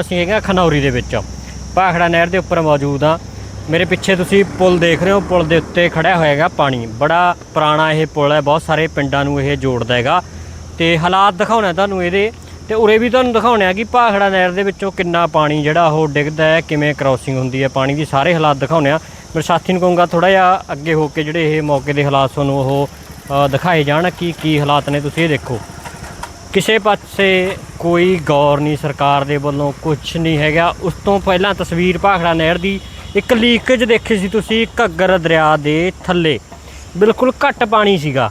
ਅਸੀਂ ਹੈਗਾ ਖਨੌਰੀ ਦੇ ਵਿੱਚ। ਭਾਖੜਾ ਨਹਿਰ ਦੇ ਉੱਪਰ ਮੌਜੂਦ ਆ। ਮੇਰੇ ਪਿੱਛੇ ਤੁਸੀਂ ਪੁਲ ਦੇਖ ਰਹੇ ਹੋ। ਪੁਲ ਦੇ ਉੱਤੇ ਖੜਿਆ ਹੋਇਆ ਹੈਗਾ ਪਾਣੀ। ਬੜਾ ਪੁਰਾਣਾ ਇਹ ਪੁਲ ਹੈ। ਬਹੁਤ ਸਾਰੇ ਪਿੰਡਾਂ ਨੂੰ ਇਹ ਜੋੜਦਾ ਹੈਗਾ। ਤੇ ਹਾਲਾਤ ਦਿਖਾਉਣਾ ਤੁਹਾਨੂੰ ਇਹਦੇ। ਤੇ ਉਰੇ ਵੀ ਤੁਹਾਨੂੰ ਦਿਖਾਉਣਾ ਕਿ ਭਾਖੜਾ ਨਹਿਰ ਦੇ ਵਿੱਚੋਂ ਕਿੰਨਾ ਪਾਣੀ ਜਿਹੜਾ ਉਹ ਡਿੱਗਦਾ ਹੈ, ਕਿਵੇਂ ਕ੍ਰਾਸਿੰਗ ਹੁੰਦੀ ਹੈ। ਪਾਣੀ ਦੀ ਸਾਰੇ ਹਾਲਾਤ ਦਿਖਾਉਣੇ ਆ। ਮੇਰੇ ਸਾਥੀ ਨੂੰ ਕਹੂੰਗਾ ਥੋੜਾ ਜਿਹਾ ਅੱਗੇ ਹੋ ਕੇ ਜਿਹੜੇ ਇਹ ਮੌਕੇ ਦੇ ਹਾਲਾਤ ਤੁਹਾਨੂੰ ਉਹ ਦਿਖਾਏ ਜਾਣ ਕਿ ਕੀ ਹਾਲਾਤ ਨੇ। ਤੁਸੀਂ ਇਹ ਦੇਖੋ। ਕਿਸੇ ਪਾਸੇ ਕੋਈ ਗੌਰ ਨਹੀਂ ਸਰਕਾਰ ਦੇ ਵੱਲੋਂ ਕੁਝ ਨਹੀਂ ਹੈਗਾ। ਉਸ ਤੋਂ ਪਹਿਲਾਂ ਤਸਵੀਰ ਭਾਖੜਾ ਨਹਿਰ ਦੀ ਇੱਕ ਲੀਕੇਜ ਦੇਖੀ ਸੀ ਤੁਸੀਂ, ਘੱਗਰ ਦਰਿਆ ਦੇ ਥੱਲੇ। ਬਿਲਕੁਲ ਘੱਟ ਪਾਣੀ ਸੀਗਾ।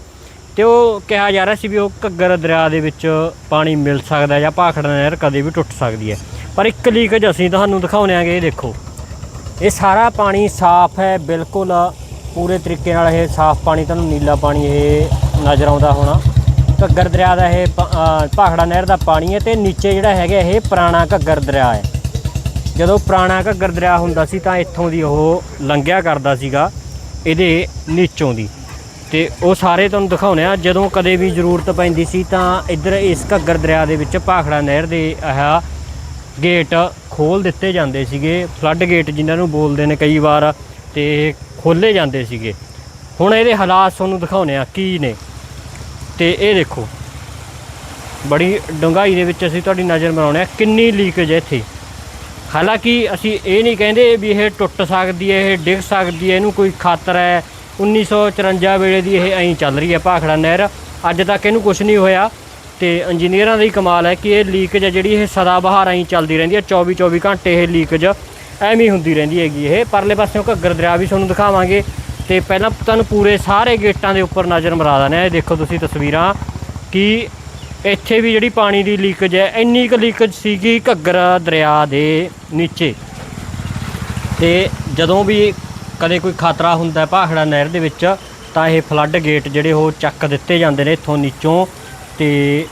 ਤੇ ਉਹ ਕਿਹਾ ਜਾ ਰਿਹਾ ਸੀ ਵੀ ਉਹ ਘੱਗਰ ਦਰਿਆ ਦੇ ਵਿੱਚ ਪਾਣੀ ਮਿਲ ਸਕਦਾ ਜਾਂ ਭਾਖੜਾ ਨਹਿਰ ਕਦੇ ਵੀ ਟੁੱਟ ਸਕਦੀ ਹੈ। ਪਰ ਇੱਕ ਲੀਕੇਜ ਅਸੀਂ ਤੁਹਾਨੂੰ ਦਿਖਾਉਣੇ ਆਗੇ ਇਹ ਦੇਖੋ। ਇਹ ਸਾਰਾ ਪਾਣੀ ਸਾਫ਼ ਹੈ, ਬਿਲਕੁਲ ਪੂਰੇ ਤਰੀਕੇ ਨਾਲ ਇਹ ਸਾਫ਼ ਪਾਣੀ, ਤੁਹਾਨੂੰ ਨੀਲਾ ਪਾਣੀ ਇਹ ਨਜ਼ਰ ਆਉਂਦਾ ਹੋਣਾ। ਘੱਗਰ ਦਰਿਆ ਦਾ ਇਹ ਪ- ਭਾਖੜਾ ਨਹਿਰ ਦਾ ਪਾਣੀ ਹੈ ਤੇ ਨੀਚੇ ਜਿਹੜਾ ਹੈਗਾ ਇਹ ਪੁਰਾਣਾ ਘੱਗਰ ਦਰਿਆ ਹੈ। ਜਦੋਂ ਪੁਰਾਣਾ ਘੱਗਰ ਦਰਿਆ ਹੁੰਦਾ ਸੀ ਤਾਂ ਇੱਥੋਂ ਦੀ ਉਹ ਲੰਘਿਆ ਕਰਦਾ ਸੀਗਾ, ਇਹਦੇ ਨੀਚੋਂ ਦੀ। ਤੇ ਉਹ ਸਾਰੇ ਤੁਹਾਨੂੰ ਦਿਖਾਉਣੇ ਆ ਜਦੋਂ ਕਦੇ ਵੀ ਜ਼ਰੂਰਤ ਪੈਂਦੀ ਸੀ ਤਾਂ ਇੱਧਰ ਇਸ ਘੱਗਰ ਦਰਿਆ ਦੇ ਵਿੱਚ ਭਾਖੜਾ ਨਹਿਰ ਦੇ ਆਹ ਗੇਟ ਖੋਲ ਦਿੱਤੇ ਜਾਂਦੇ ਸੀਗੇ, ਫਲੱਡ ਗੇਟ ਜਿਨ੍ਹਾਂ ਨੂੰ ਬੋਲਦੇ ਨੇ ਕਈ ਵਾਰ, ਤੇ ਖੋਲੇ ਜਾਂਦੇ ਸੀਗੇ। ਹੁਣ ਇਹਦੇ ਹਾਲਾਤ ਤੁਹਾਨੂੰ ਦਿਖਾਉਣੇ ਆ ਕੀ ਨੇ। ਤੇ ਇਹ ਦੇਖੋ, ਬੜੀ ਡੂੰਘਾਈ ਦੇ ਵਿੱਚ ਅਸੀਂ ਤੁਹਾਡੀ ਨਜ਼ਰ ਬਣਾਉਣੇ ਆ ਕਿੰਨੀ ਲੀਕੇਜ ਹੈ ਇੱਥੇ। ਹਾਲਾਂਕਿ ਅਸੀਂ ਇਹ ਨਹੀਂ ਕਹਿੰਦੇ ਵੀ ਇਹ ਟੁੱਟ ਸਕਦੀ ਹੈ, ਇਹ ਡਿੱਗ ਸਕਦੀ ਹੈ, ਇਹਨੂੰ ਕੋਈ ਖਾਤਰ ਹੈ। 1954 ਵੇਲੇ ਦੀ ਇਹ ਐਂ ਚੱਲ ਰਹੀ ਹੈ ਭਾਖੜਾ ਨਹਿਰ। ਅੱਜ ਤੱਕ ਇਹਨੂੰ ਕੁਝ ਨਹੀਂ ਹੋਇਆ ਤੇ ਇੰਜੀਨੀਅਰਾਂ ਦਾ ਹੀ ਕਮਾਲ ਹੈ ਕਿ ਇਹ ਲੀਕੇਜ ਹੈ ਜਿਹੜੀ ਇਹ ਸਦਾ ਬਹਾਰ ਐਂ ਚੱਲਦੀ ਰਹਿੰਦੀ ਹੈ 24 24 ਘੰਟੇ ਇਹ ਲੀਕੇਜ ਐਵੇਂ ਹੀ ਹੁੰਦੀ ਰਹਿੰਦੀ ਹੈਗੀ ਇਹ। ਪਰਲੇ ਪਾਸਿਓਂ ਘੱਗਰ ਦਰਿਆ ਵੀ ਤੁਹਾਨੂੰ ਦਿਖਾਵਾਂਗੇ। ਤੇ ਪਹਿਲਾਂ ਤੁਹਾਨੂੰ ਪੂਰੇ ਸਾਰੇ ਗੇਟਾਂ ਦੇ ਉੱਪਰ ਨਜ਼ਰ ਮਰਾ ਦਿੰਦੇ ਆ ਇਹ ਦੇਖੋ ਤੁਸੀਂ ਤਸਵੀਰਾਂ ਕਿ ਇੱਥੇ ਵੀ ਜਿਹੜੀ ਪਾਣੀ ਦੀ ਲੀਕੇਜ ਹੈ, ਇੰਨੀ ਕੁ ਲੀਕੇਜ ਸੀਗੀ ਘੱਗਰਾ ਦਰਿਆ ਦੇ ਨੀਚੇ। ਤੇ ਜਦੋਂ ਵੀ ਕਦੇ ਕੋਈ ਖਤਰਾ ਹੁੰਦਾ ਹੈ ਭਾਖੜਾ ਨਹਿਰ ਦੇ ਵਿੱਚ, ਤਾਂ ਇਹ ਫਲੱਡ ਗੇਟ ਜਿਹੜੇ ਉਹ ਚੱਕ ਦਿੱਤੇ ਜਾਂਦੇ ਨੇ ਇੱਥੋਂ ਨੀਚੋਂ। ਤੇ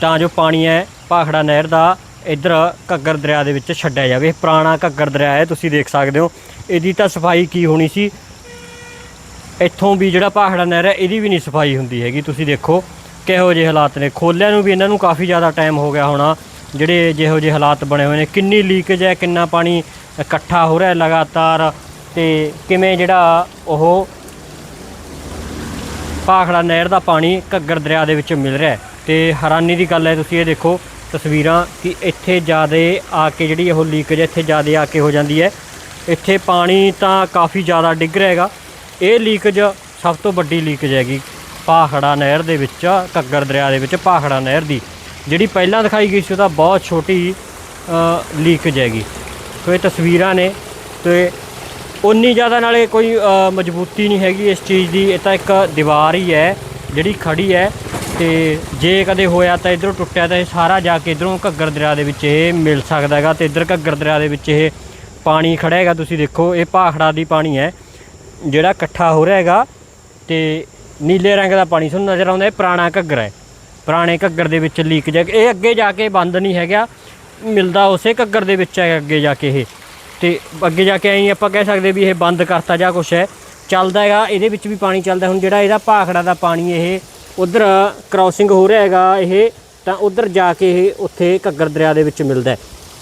ਤਾਂ ਜੋ ਪਾਣੀ ਹੈ ਭਾਖੜਾ ਨਹਿਰ ਦਾ ਇੱਧਰ ਘੱਗਰ ਦਰਿਆ ਦੇ ਵਿੱਚ ਛੱਡਿਆ ਜਾਵੇ। ਪੁਰਾਣਾ ਘੱਗਰ ਦਰਿਆ ਹੈ, ਤੁਸੀਂ ਦੇਖ ਸਕਦੇ ਹੋ। ਇਹਦੀ ਤਾਂ ਸਫ਼ਾਈ ਕੀ ਹੋਣੀ ਸੀ? ਇੱਥੋਂ ਵੀ ਜਿਹੜਾ ਭਾਖੜਾ ਨਹਿਰ ਹੈ, ਇਹਦੀ ਵੀ ਨਹੀਂ ਸਫ਼ਾਈ ਹੁੰਦੀ ਹੈਗੀ। ਤੁਸੀਂ ਦੇਖੋ, ਕਿਹੋ ਜਿਹੇ ਹਾਲਾਤ ਨੇ। ਖੋਲਿਆਂ ਨੂੰ ਵੀ ਇਹਨਾਂ ਨੂੰ ਕਾਫੀ ਜ਼ਿਆਦਾ ਟਾਈਮ ਹੋ ਗਿਆ ਹੋਣਾ। ਜਿਹੜੇ ਜਿਹੋ ਜਿਹੇ ਹਾਲਾਤ ਬਣੇ ਹੋਏ ਨੇ, ਕਿੰਨੀ ਲੀਕੇਜ ਹੈ, ਕਿੰਨਾ ਪਾਣੀ ਇਕੱਠਾ ਹੋ ਰਿਹਾ ਲਗਾਤਾਰ ਤੇ ਕਿਵੇਂ ਜਿਹੜਾ ਉਹ ਭਾਖੜਾ ਨਹਿਰ ਦਾ ਪਾਣੀ ਘੱਗਰ ਦਰਿਆ ਦੇ ਵਿੱਚ ਮਿਲ ਰਿਹਾ ਹੈ। ਤੇ ਹੈਰਾਨੀ ਦੀ ਗੱਲ ਹੈ, ਤੁਸੀਂ ਇਹ ਦੇਖੋ ਤਸਵੀਰਾਂ ਕਿ ਇੱਥੇ ਜ਼ਿਆਦਾ ਆ ਕੇ ਜਿਹੜੀ ਉਹ ਲੀਕੇਜ ਇੱਥੇ ਜ਼ਿਆਦਾ ਆ ਕੇ ਹੋ ਜਾਂਦੀ ਹੈ। ਇੱਥੇ ਪਾਣੀ ਤਾਂ ਕਾਫੀ ਜ਼ਿਆਦਾ ਡਿੱਗ ਰਿਹਾ ਹੈਗਾ। ਇਹ ਲੀਕੇਜ ਸਭ ਤੋਂ ਵੱਡੀ ਲੀਕੇਜ ਹੈਗੀ ਭਾਖੜਾ ਨਹਿਰ ਦੇ ਵਿੱਚ, ਘੱਗਰ ਦਰਿਆ ਦੇ ਵਿੱਚ ਭਾਖੜਾ ਨਹਿਰ ਦੀ। ਜਿਹੜੀ ਪਹਿਲਾਂ ਦਿਖਾਈ ਗਈ ਸੀ ਉਹ ਤਾਂ ਬਹੁਤ ਛੋਟੀ ਲੀਕੇਜ ਹੈਗੀ। ਸੋ ਇਹ ਤਸਵੀਰਾਂ ਨੇ। ਤੇ ਉਨੀ ਜ਼ਿਆਦਾ ਨਾਲੇ ਕੋਈ ਮਜ਼ਬੂਤੀ ਨਹੀਂ ਹੈਗੀ ਇਸ ਚੀਜ਼ ਦੀ। ਇਹ ਤਾਂ ਇੱਕ ਦੀਵਾਰ ਹੀ ਹੈ, ਜਿਹੜੀ ਖੜੀ ਹੈ। ਤੇ ਜੇ ਕਦੇ ਹੋਇਆ ਤਾਂ ਇਧਰੋਂ ਟੁੱਟਿਆ ਤਾਂ ਇਹ ਸਾਰਾ ਜਾ ਕੇ ਇਧਰੋਂ ਘੱਗਰ ਦਰਿਆ ਦੇ ਵਿੱਚ ਇਹ ਮਿਲ ਸਕਦਾ ਹੈਗਾ। ਤੇ ਇਧਰ ਘੱਗਰ ਦਰਿਆ ਦੇ ਵਿੱਚ ਇਹ ਪਾਣੀ ਖੜਾ ਹੈਗਾ, ਤੁਸੀਂ ਦੇਖੋ, ਇਹ ਭਾਖੜਾ ਦੀ ਪਾਣੀ ਹੈ। ਜਿਹੜਾ ਇਕੱਠਾ ਹੋ ਰਿਹਾ ਹੈਗਾ ਤੇ ਨੀਲੇ ਰੰਗ ਦਾ ਪਾਣੀ ਤੁਹਾਨੂੰ ਨਜ਼ਰ ਆਉਂਦਾ, ਇਹ ਪੁਰਾਣਾ ਘੱਗਰ ਹੈ। ਪੁਰਾਣੇ ਘੱਗਰ ਦੇ ਵਿੱਚ ਲੀਕ ਜਾ ਇਹ ਅੱਗੇ ਜਾ ਕੇ ਬੰਦ ਨਹੀਂ ਹੈਗਾ। ਮਿਲਦਾ ਉਸੇ ਘੱਗਰ ਦੇ ਵਿੱਚ ਹੈ ਅੱਗੇ ਜਾ ਕੇ ਇਹ। ਤੇ ਅੱਗੇ ਜਾ ਕੇ ਐਂ ਆਪਾਂ ਕਹਿ ਸਕਦੇ ਵੀ ਇਹ ਬੰਦ ਕਰਤਾ ਜਾਂ ਕੁਛ ਹੈ। ਚੱਲਦਾ ਹੈਗਾ, ਇਹਦੇ ਵਿੱਚ ਵੀ ਪਾਣੀ ਚੱਲਦਾ। ਹੁਣ ਜਿਹੜਾ ਇਹਦਾ ਭਾਖੜਾ ਦਾ ਪਾਣੀ ਇਹ ਉਧਰ ਕ੍ਰਾਸਿੰਗ ਹੋ ਰਿਹਾ ਹੈਗਾ ਇਹ, ਤਾਂ ਉਧਰ ਜਾ ਕੇ ਇਹ ਉੱਥੇ ਘੱਗਰ ਦਰਿਆ ਦੇ ਵਿੱਚ ਮਿਲਦਾ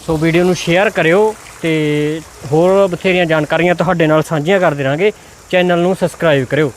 ਸੋ ਵੀਡੀਓ ਨੂੰ ਸ਼ੇਅਰ ਕਰਿਓ ਤੇ ਹੋਰ ਬਥੇਰੀਆਂ ਜਾਣਕਾਰੀਆਂ ਤੁਹਾਡੇ ਨਾਲ ਸਾਂਝੀਆਂ ਕਰਦੇ ਰਾਂਗੇ ਚੈਨਲ ਨੂੰ ਸਬਸਕ੍ਰਾਈਬ ਕਰਿਓ।